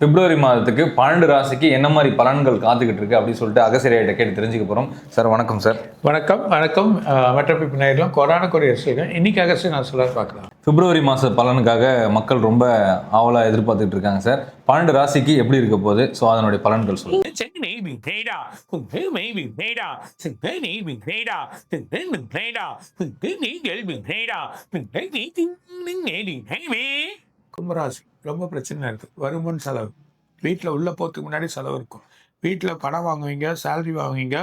பிப்ரவரி மாதத்துக்கு பன்னெண்டு ராசிக்கு என்ன மாதிரி பலன்கள் காத்துக்கிட்டு இருக்கு அப்படின்னு சொல்லிட்டு அகசிரியர்கிட்ட கேட்டு தெரிஞ்சுக்க போறோம். சார் வணக்கம் சார். வணக்கம் வணக்கம். அஹ், மற்ற பிப்பினாயிரம் கொரோனா கொரிய ரசிகர்கள் இன்னைக்காக சார் நான் சொல்ல பார்க்கலாம். பிப்ரவரி மாத பலனுக்காக மக்கள் ரொம்ப ஆவலாக எதிர்பார்த்துட்டு இருக்காங்க சார். பன்னெண்டு ராசிக்கு எப்படி இருக்க போகுது? ஸோ அதனுடைய பலன்கள் சொல்லுங்க. கும்பராசி ரொம்ப பிரச்சனை இருக்குது வருமுன் செலவு. வீட்டில் உள்ளே போகிறதுக்கு முன்னாடி செலவு இருக்கும். வீட்டில் பணம் வாங்குவீங்க சேலரி வாங்குவீங்க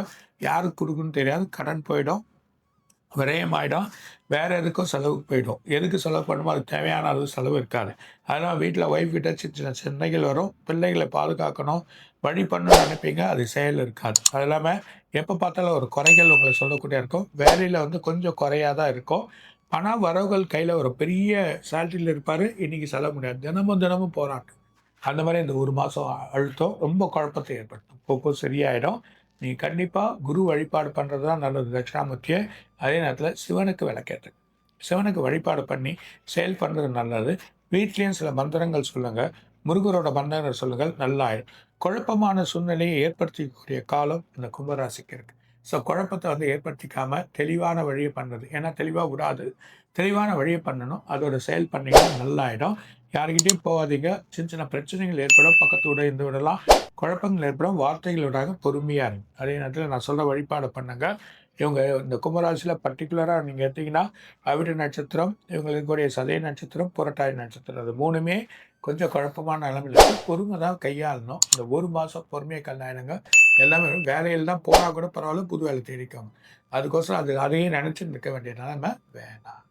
யாருக்கு கொடுக்குன்னு தெரியாது. கடன் போயிடும் விரயமாயிடும் வேறு எதுக்கும் செலவு போயிடும். எதுக்கு செலவு பண்ணுமோ அது தேவையான அளவு செலவு இருக்காது. அதனால் வீட்டில் ஒய்ஃப் கிட்ட சின்ன சின்ன சின்னைகள் வரும். பிள்ளைகளை பாதுகாக்கணும். வழி பண்ணணும்னு நினைப்பீங்க அது செயல் இருக்காது. அது இல்லாமல் எப்போ பார்த்தாலும் ஒரு குறைகள் உங்களை சொல்லக்கூடிய இருக்கும். வேலையில் வந்து கொஞ்சம் குறையாக தான் இருக்கும். ஆனால் வரவுகள் கையில் ஒரு பெரிய சேலரியில் இருப்பார். இன்றைக்கி செல்ல முடியாது. தினமும் தினமும் போராட்டம். அந்த மாதிரி இந்த ஒரு மாதம் அழுத்தம் ரொம்ப குழப்பத்தை ஏற்படுத்தும். போக்கு சரியாயிடும். நீங்கள் கண்டிப்பாக குரு வழிபாடு பண்ணுறது தான் நல்லது தட்சிணாமூர்த்தியை. அதே நேரத்தில் சிவனுக்கு விளக்கேற்று. சிவனுக்கு வழிபாடு பண்ணி செயல் பண்ணுறது நல்லது. வீட்லேயும் சில மந்திரங்கள் சொல்லுங்கள் முருகரோட மந்திரங்கள் சொல்லுங்கள். நல்லாயிடும். குழப்பமான சூழ்நிலையை ஏற்படுத்திக்கூடிய காலம் இந்த கும்பராசிக்கு இருக்குது ஸோ குழப்பத்தை வந்து ஏற்படுத்திக்காம தெளிவான வழியை பண்ணுறது. ஏன்னா தெளிவாக விடாது. தெளிவான வழியை பண்ணணும். அதோட செயல் பண்ணீங்கன்னா நல்லாயிடும். யாருக்கிட்டையும் போகாதீங்க. சின்ன சின்ன பிரச்சனைகள் ஏற்படும். பக்கத்து இருந்து விடலாம் குழப்பங்கள் ஏற்படும். வார்த்தைகள் பொறுமையாக இருங்க. அதே நேரத்தில் நான் சொல்கிற வழிபாடு பண்ணுங்க. இவங்க இந்த கும்பராசியில் பர்டிகுலராக நீங்கள் எடுத்தீங்கன்னா அவிட நட்சத்திரம் இவங்களுக்குடைய சதய நட்சத்திரம் புரட்டாதி நட்சத்திரம். அது மூணுமே கொஞ்சம் குழப்பமான நிலமையில் பொறுமை தான் கையாளணும். இந்த ஒரு மாதம் பொறுமையை கல்லாயிடுங்க எல்லாமே வேலையில் தான் போனால் கூட பரவாயில்ல புது வேலை தேடிக்கோங்க. அதுக்கோசரம் அது அதையும் நினச்சி நிற்க வேண்டிய நிலைமை வேணாம்.